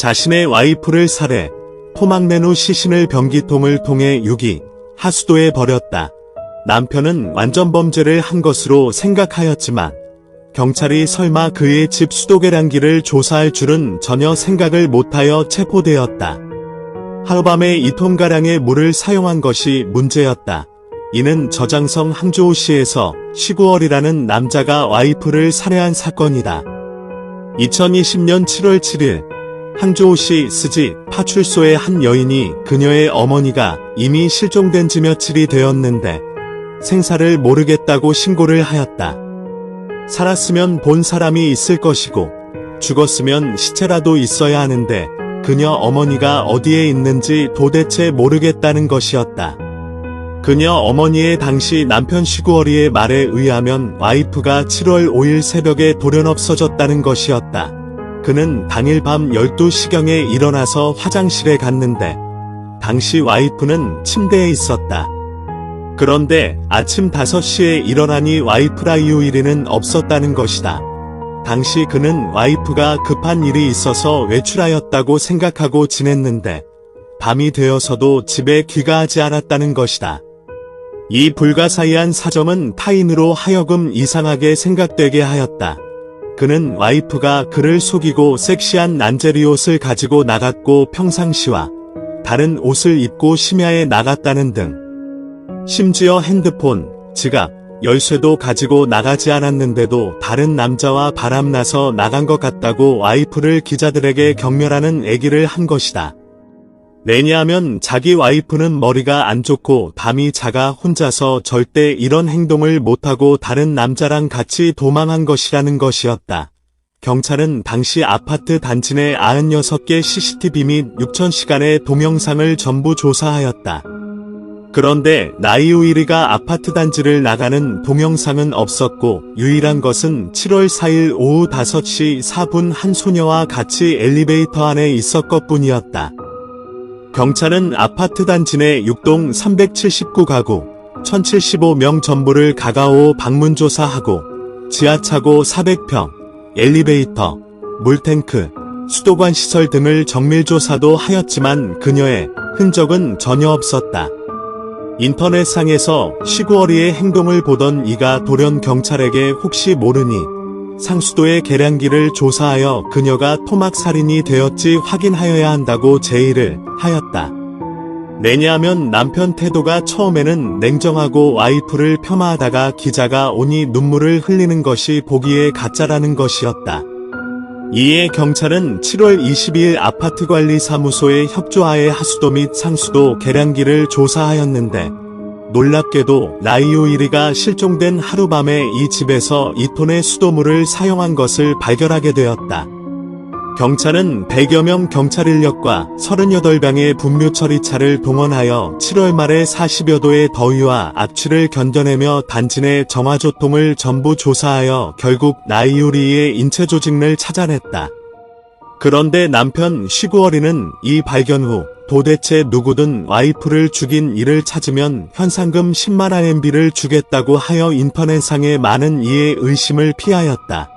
자신의 와이프를 살해, 토막낸 후 시신을 변기통을 통해 유기, 하수도에 버렸다. 남편은 완전 범죄를 한 것으로 생각하였지만, 경찰이 설마 그의 집 수도 계량기를 조사할 줄은 전혀 생각을 못하여 체포되었다. 하룻밤에 2톤가량의 물을 사용한 것이 문제였다. 이는 저장성 항저우시에서 시구월이라는 남자가 와이프를 살해한 사건이다. 2020년 7월 7일, 항저우시 스지 파출소의 한 여인이 그녀의 어머니가 이미 실종된 지 며칠이 되었는데 생사를 모르겠다고 신고를 하였다. 살았으면 본 사람이 있을 것이고 죽었으면 시체라도 있어야 하는데 그녀 어머니가 어디에 있는지 도대체 모르겠다는 것이었다. 그녀 어머니의 당시 남편 시구어리의 말에 의하면 와이프가 7월 5일 새벽에 돌연 없어졌다는 것이었다. 그는 당일 밤 12시경에 일어나서 화장실에 갔는데 당시 와이프는 침대에 있었다. 그런데 아침 5시에 일어나니 와이프라 이유일이는 없었다는 것이다. 당시 그는 와이프가 급한 일이 있어서 외출하였다고 생각하고 지냈는데 밤이 되어서도 집에 귀가하지 않았다는 것이다. 이 불가사의한 사정은 타인으로 하여금 이상하게 생각되게 하였다. 그는 와이프가 그를 속이고 섹시한 난제리 옷을 가지고 나갔고 평상시와 다른 옷을 입고 심야에 나갔다는 등 심지어 핸드폰, 지갑, 열쇠도 가지고 나가지 않았는데도 다른 남자와 바람나서 나간 것 같다고 와이프를 기자들에게 경멸하는 얘기를 한 것이다. 왜냐하면 자기 와이프는 머리가 안 좋고 밤이 작아 혼자서 절대 이런 행동을 못하고 다른 남자랑 같이 도망한 것이라는 것이었다. 경찰은 당시 아파트 단지 내 96개 CCTV 및 6,000시간의 동영상을 전부 조사하였다. 그런데 나이우일이가 아파트 단지를 나가는 동영상은 없었고 유일한 것은 7월 4일 오후 5시 4분 한 소녀와 같이 엘리베이터 안에 있었것 뿐이었다. 경찰은 아파트 단지 내 6동 379가구 1075명 전부를 가가오 방문 조사하고 지하차고 400평, 엘리베이터, 물탱크, 수도관 시설 등을 정밀 조사도 하였지만 그녀의 흔적은 전혀 없었다. 인터넷상에서 시구어리의 행동을 보던 이가 돌연 경찰에게 혹시 모르니 상수도의 계량기를 조사하여 그녀가 토막살인이 되었지 확인하여야 한다고 제의를 하였다. 왜냐하면 남편 태도가 처음에는 냉정하고 와이프를 폄하하다가 기자가 오니 눈물을 흘리는 것이 보기에 가짜라는 것이었다. 이에 경찰은 7월 22일 아파트 관리 사무소에 협조하에 하수도 및 상수도 계량기를 조사하였는데 놀랍게도 라이오이리가 실종된 하루 밤에 이 집에서 2톤의 수도물을 사용한 것을 발견하게 되었다. 경찰은 100여 명 경찰 인력과 38병의 분묘 처리차를 동원하여 7월 말에 40여 도의 더위와 악취를 견뎌내며 단지 내 정화조통을 전부 조사하여 결국 나이오리의 인체 조직을 찾아냈다. 그런데 남편 시구어리는 이 발견 후 도대체 누구든 와이프를 죽인 이를 찾으면 현상금 10만 RMB를 주겠다고 하여 인터넷상에 많은 이의 의심을 피하였다.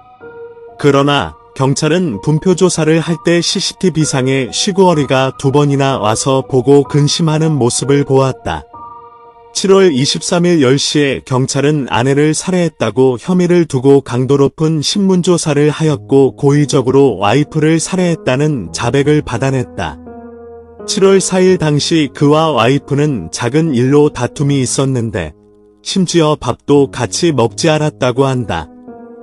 그러나 경찰은 분표 조사를 할 때 CCTV상에 시구어리가 두 번이나 와서 보고 근심하는 모습을 보았다. 7월 23일 10시에 경찰은 아내를 살해했다고 혐의를 두고 강도 높은 신문조사를 하였고 고의적으로 와이프를 살해했다는 자백을 받아냈다. 7월 4일 당시 그와 와이프는 작은 일로 다툼이 있었는데 심지어 밥도 같이 먹지 않았다고 한다.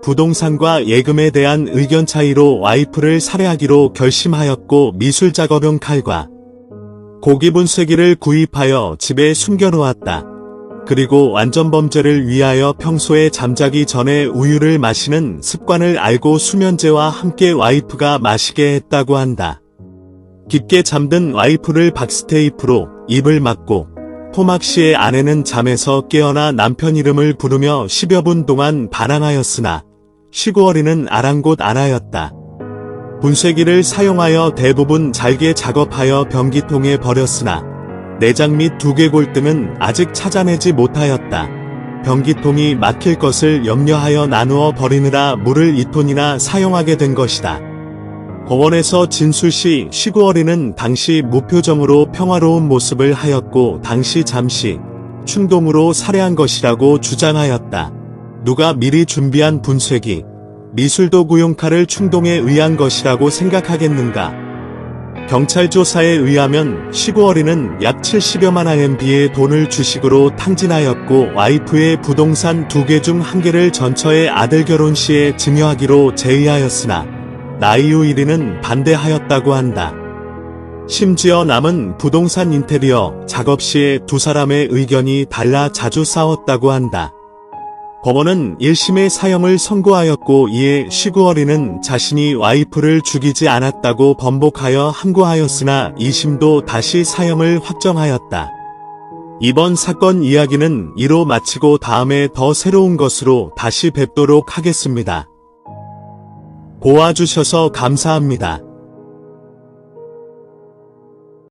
부동산과 예금에 대한 의견 차이로 와이프를 살해하기로 결심하였고 미술 작업용 칼과 고기 분쇄기를 구입하여 집에 숨겨놓았다. 그리고 완전 범죄를 위하여 평소에 잠자기 전에 우유를 마시는 습관을 알고 수면제와 함께 와이프가 마시게 했다고 한다. 깊게 잠든 와이프를 박스테이프로 입을 막고 토막 씨의 아내는 잠에서 깨어나 남편 이름을 부르며 10여 분 동안 반항하였으나 시구어리는 아랑곳 안하였다. 분쇄기를 사용하여 대부분 잘게 작업하여 변기통에 버렸으나 내장 및 두개골 등은 아직 찾아내지 못하였다. 변기통이 막힐 것을 염려하여 나누어 버리느라 물을 2톤이나 사용하게 된 것이다. 법원에서 진술 시 시구어리는 당시 무표정으로 평화로운 모습을 하였고 당시 잠시 충동으로 살해한 것이라고 주장하였다. 누가 미리 준비한 분쇄기, 미술도 구용칼을 충동에 의한 것이라고 생각하겠는가? 경찰 조사에 의하면 시구어리는 약 70여만 RMB의 돈을 주식으로 탕진하였고 와이프의 부동산 두 개 중 한 개를 전처의 아들 결혼 시에 증여하기로 제의하였으나 나이유 1위는 반대하였다고 한다. 심지어 남은 부동산 인테리어 작업 시에 두 사람의 의견이 달라 자주 싸웠다고 한다. 법원은 1심의 사형을 선고하였고 이에 시구어리는 자신이 와이프를 죽이지 않았다고 번복하여 항고하였으나 2심도 다시 사형을 확정하였다. 이번 사건 이야기는 이로 마치고 다음에 더 새로운 것으로 다시 뵙도록 하겠습니다. 보아주셔서 감사합니다.